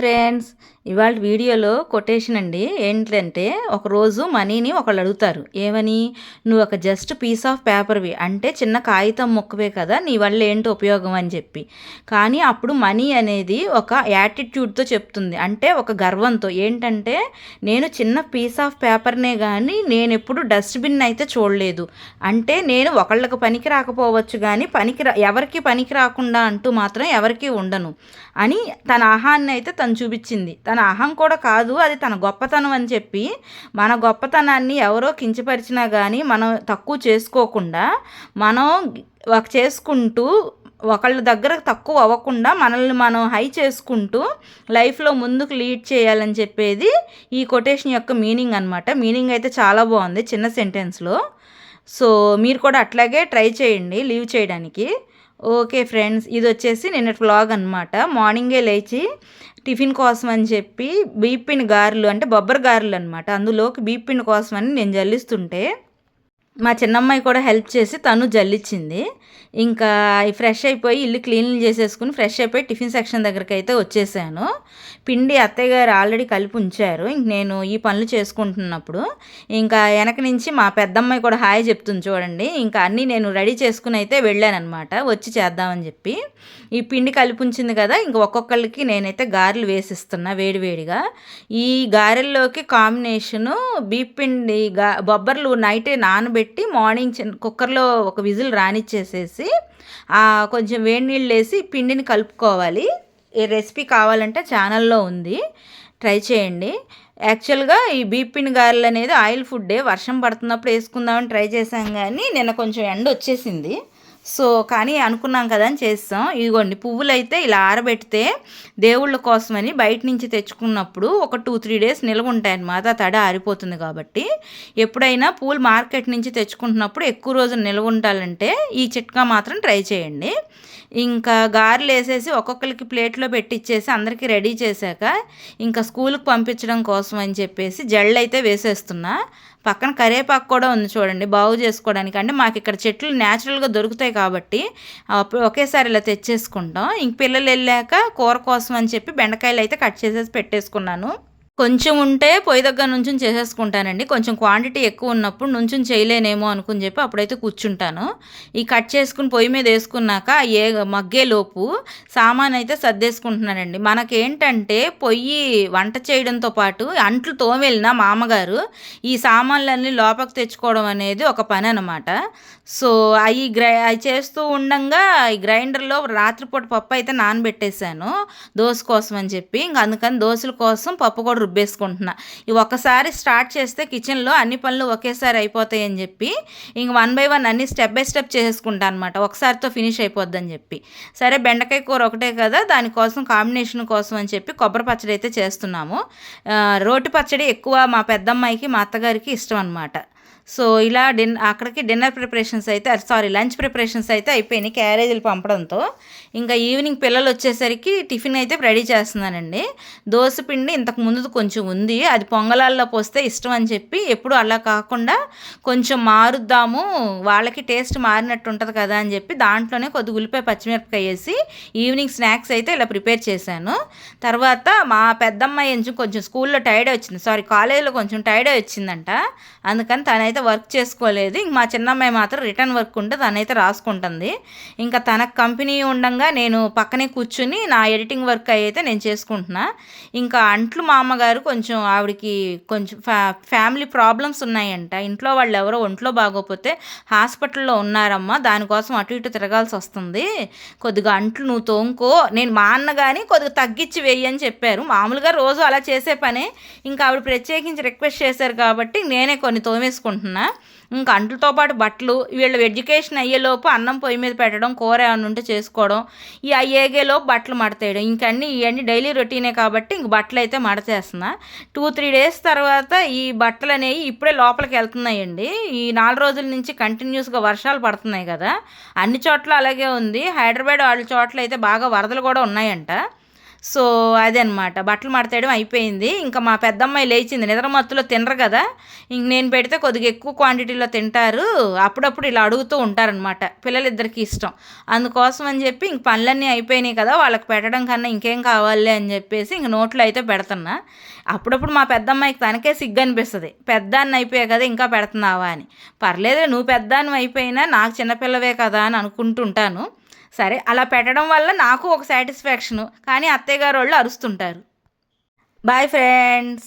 Friends ఇవాళ వీడియోలో quotation అండి. ఏంటంటే ఒకరోజు మనీని ఒకళ్ళు అడుగుతారు. ఏమని నువ్వు ఒక జస్ట్ పీస్ ఆఫ్ పేపర్వి. అంటే చిన్న కాగితం ముక్కవే కదా నీ వల్ల ఏంటి ఉపయోగం? అని చెప్పి. కానీ అప్పుడు మనీ అనేది ఒక యాటిట్యూడ్తో చెప్తుంది. అంటే ఒక గర్వంతో. ఏంటంటే నేను చిన్న పీస్ ఆఫ్ పేపర్నే కానీ నేను ఎప్పుడు డస్ట్బిన్ అయితే చూడలేదు. అంటే నేను ఒకళ్ళకి పనికి రాకపోవచ్చు కానీ పనికి రా ఎవరికి పనికి రాకుండా అంటూ మాత్రం ఎవరికి ఉండను. అని తన ఆహాన్ని అయితే తను చూపించింది. తన అహం కూడా కాదు అది తన గొప్పతనం అని చెప్పి మన గొప్పతనాన్ని ఎవరో కించపరిచినా కానీ మనం తక్కువ చేసుకోకుండా మనం ఒక చేసుకుంటూ ఒకళ్ళ దగ్గర తక్కువ అవ్వకుండా మనల్ని మనం హై చేసుకుంటూ లైఫ్లో ముందుకు లీడ్ చేయాలని చెప్పేది ఈ కొటేషన్ యొక్క మీనింగ్ అనమాట మీనింగ్ అయితే చాలా బాగుంది చిన్న సెంటెన్స్లో సో మీరు కూడా అట్లాగే ట్రై చేయండి లీవ్ చేయడానికి. ఓకే ఫ్రెండ్స్ ఇది వచ్చేసి నిన్నటి వ్లాగ్ అనమాట మార్నింగే లేచి టిఫిన్ కోసం అని చెప్పి బీపిన్ గారెలు అంటే బొబ్బరి గారెలు అనమాట అందులోకి బీపిన్ కోసం అని నేను జల్లిస్తుంటే మా చిన్నమ్మాయి కూడా హెల్ప్ చేసి తను జల్లిచ్చింది. ఇంకా ఫ్రెష్ అయిపోయి ఇల్లు క్లీన్ చేసేసుకుని ఫ్రెష్ అయిపోయి టిఫిన్ సెక్షన్ దగ్గరికి అయితే వచ్చేసాను. పిండి అత్తయ్య గారు ఆల్రెడీ కలిపి ఉంచారు. ఇంక నేను ఈ పనులు చేసుకుంటున్నప్పుడు ఇంకా వెనక నుంచి మా పెద్దమ్మాయి కూడా హాయ్ చెప్తుంది చూడండి. ఇంకా అన్నీ నేను రెడీ చేసుకుని అయితే వెళ్ళానమాట వచ్చి చేద్దామని చెప్పి. ఈ పిండి కలిపి ఉంచింది కదా ఇంక ఒక్కొక్కరికి నేనైతే గారెలు వేసిస్తున్నా వేడివేడిగా ఈ గారెల్లోకి కాంబినేషను బీప్ పిండి గా బొబ్బర్లు నైటే నానబెట్టి పెట్టి మార్నింగ్ కుక్కర్లో ఒక విజిల్ రానిచ్చేసేసి కొంచెం వేడి నీళ్ళు వేసి పిండిని కలుపుకోవాలి. ఈ రెసిపీ కావాలంటే ఛానల్లో ఉంది. ట్రై చేయండి. యాక్చువల్గా ఈ బీపిన్ గారెలు అనేది ఆయిల్ ఫుడ్డే. వర్షం పడుతున్నప్పుడు వేసుకుందామని ట్రై చేశాం కానీ నిన్న కొంచెం ఎండ వచ్చేసింది సో కానీ అనుకున్నాం కదా అని చేస్తాం. ఇదిగోండి పువ్వులు అయితే ఇలా ఆరబెడితే దేవుళ్ళ కోసమని బయట నుంచి తెచ్చుకున్నప్పుడు ఒక టూ త్రీ డేస్ నిల్వ ఉంటాయన్నమాట తడ ఆరిపోతుంది కాబట్టి. ఎప్పుడైనా పూలు మార్కెట్ నుంచి తెచ్చుకుంటున్నప్పుడు ఎక్కువ రోజులు నిల్వ ఉండాలంటే ఈ చిట్కా మాత్రం ట్రై చేయండి. ఇంకా గారెలు వేసేసి ఒక్కొక్కరికి ప్లేట్లో పెట్టిచ్చేసి అందరికీ రెడీ చేశాక ఇంకా స్కూల్కి పంపించడం కోసం అని చెప్పేసి జళ్ళు అయితే వేసేస్తున్నా. పక్కన కరేపాకు కూడా ఉంది చూడండి బాగు చేసుకోవడానికి. అంటే మాకు ఇక్కడ చెట్లు న్యాచురల్గా దొరుకుతాయి కాబట్టి ఒకేసారి ఇలా తెచ్చేసుకుంటాం. ఇంక పిల్లలు వెళ్ళాక కూర కోసం అని చెప్పి బెండకాయలు అయితే కట్ చేసేసి పెట్టేసుకున్నాను. కొంచెం ఉంటే పొయ్యి దగ్గర నుంచి చేసేసుకుంటానండి. కొంచెం క్వాంటిటీ ఎక్కువ ఉన్నప్పుడు నుంచి చేయలేనేమో అనుకుని చెప్పి అప్పుడైతే కూర్చుంటాను. ఈ కట్ చేసుకుని పొయ్యి మీద వేసుకున్నాక ఏ మగ్గేలోపు సామాన్ అయితే సర్దేసుకుంటున్నానండి. మనకేంటంటే పొయ్యి వంట చేయడంతో పాటు అంట్లు తోమెళ్ళిన మామగారు ఈ సామాన్లన్నీ లోపలికి తెచ్చుకోవడం అనేది ఒక పని అనమాట సో అవి గ్రై అవి చేస్తూ ఉండంగా ఈ గ్రైండర్లో రాత్రిపూట పప్పు అయితే నానబెట్టేశాను. దోశ కోసం అని చెప్పి. ఇంకా అందుకని దోశల కోసం పప్పు కూడా రుబ్బేసుకుంటున్నా. ఇవి ఒకసారి స్టార్ట్ చేస్తే కిచెన్లో అన్ని పనులు ఒకేసారి అయిపోతాయి అని చెప్పి ఇంక వన్ బై వన్ అన్ని స్టెప్ బై స్టెప్ చేసేసుకుంటా అనమాట ఒకసారితో ఫినిష్ అయిపోద్దని చెప్పి. సరే బెండకాయ కూర ఒకటే కదా దానికోసం కాంబినేషన్ కోసం అని చెప్పి కొబ్బరి పచ్చడి అయితే చేస్తున్నాము రోటి పచ్చడి ఎక్కువ మా పెద్దమ్మాయికి మా అత్తగారికి ఇష్టం అనమాట సో ఇలా డిన్ అక్కడికి డిన్నర్ ప్రిపరేషన్స్ అయితే సారీ లంచ్ ప్రిపరేషన్స్ అయితే అయిపోయినాయి క్యారేజీలు పంపడంతో. ఇంకా ఈవినింగ్ పిల్లలు వచ్చేసరికి టిఫిన్ అయితే రెడీ చేస్తున్నానండి. దోశ పిండి ఇంతకు ముందు కొంచెం ఉంది. అది పొంగలాల్లో పోస్తే ఇష్టం అని చెప్పి ఎప్పుడు అలా కాకుండా కొంచెం మారుద్దాము వాళ్ళకి టేస్ట్ మారినట్టు ఉంటుంది కదా అని చెప్పి దాంట్లోనే కొద్ది ఉల్లిపాయ పచ్చిమిరపకాయ వేసి ఈవినింగ్ స్నాక్స్ అయితే ఇలా ప్రిపేర్ చేశాను. తర్వాత మా పెద్దమ్మాయి కొంచెం స్కూల్లో టైర్డ్ వచ్చింది. సారీ కాలేజీలో కొంచెం టైర్డ్ వచ్చిందంట. అందుకని తనైతే వర్క్ చేసుకోలేదు. ఇంక మా చిన్నమ్మాయి మాత్రం రిటర్న్ వర్క్ ఉంటే తనైతే రాసుకుంటుంది. ఇంకా తనకు కంపెనీ ఉండగా నేను పక్కనే కూర్చుని నా ఎడిటింగ్ వర్క్ అయితే నేను చేసుకుంటున్నా. ఇంకా అంట్లు మా అమ్మగారు కొంచెం ఆవిడకి కొంచెం ఫ్యా ఫ్యామిలీ ప్రాబ్లమ్స్ ఉన్నాయంట. ఇంట్లో వాళ్ళు ఎవరో ఒంట్లో బాగోపోతే హాస్పిటల్లో ఉన్నారమ్మా దానికోసం అటు ఇటు తిరగాల్సి వస్తుంది. కొద్దిగా అంట్లు నువ్వు తోముకో. నేను మా అన్న కానీ కొద్దిగా తగ్గించి వెయ్యి అని చెప్పారు. మామూలుగా రోజు అలా చేసే పనే. ఇంకా ఆవిడ ప్రత్యేకించి రిక్వెస్ట్ చేశారు కాబట్టి నేనే కొన్ని తోమేసి చేసుకుంటున్నా ఇంకా అంట్లతో పాటు బట్టలు వీళ్ళు ఎడ్యుకేషన్ అయ్యేలోపు అన్నం పొయ్యి మీద పెట్టడం కూర ఏమైనా ఉంటే చేసుకోవడం ఈ అయ్యేగేలోపు బట్టలు మడతేయడం ఇంకన్నీ ఇవన్నీ డైలీ రొటీనే కాబట్టి ఇంక బట్టలు అయితే మడతేస్తున్నా టూ త్రీ డేస్ తర్వాత ఈ బట్టలు అనేవి ఇప్పుడే లోపలికి వెళ్తున్నాయండి. ఈ నాలుగు రోజుల నుంచి కంటిన్యూస్గా వర్షాలు పడుతున్నాయి కదా. అన్ని చోట్ల అలాగే ఉంది. హైదరాబాద్ వాళ్ళ చోట్ల అయితే బాగా వరదలు కూడా ఉన్నాయంట. సో అదనమాట బట్టలు మడతేయడం అయిపోయింది. ఇంకా మా పెద్దమ్మాయి లేచింది. నిద్ర మత్తులో తినరు కదా. ఇంక నేను పెడితే కొద్దిగా ఎక్కువ క్వాంటిటీలో తింటారు. అప్పుడప్పుడు ఇలా అడుగుతూ ఉంటారనమాట పిల్లలిద్దరికి ఇష్టం. అందుకోసం అని చెప్పి ఇంక పనులన్నీ అయిపోయినాయి కదా. వాళ్ళకి పెట్టడం కన్నా ఇంకేం కావాలి అని చెప్పేసి ఇంక నోట్లో అయితే పెడుతున్నా. అప్పుడప్పుడు మా పెద్దమ్మాయికి తనకే సిగ్గు అనిపిస్తుంది. పెద్దాన్ని అయిపోయా కదా ఇంకా పెడుతున్నావా అని. పర్లేదు నువ్వు పెద్దాన్ని అయిపోయినా నాకు చిన్నపిల్లవే కదా అని అనుకుంటుంటాను. సరే అలా పెట్టడం వల్ల నాకు ఒక సాటిస్ఫాక్షను. కానీ అత్తయ్య గారు వాళ్ళు అరుస్తుంటారు. Bye friends.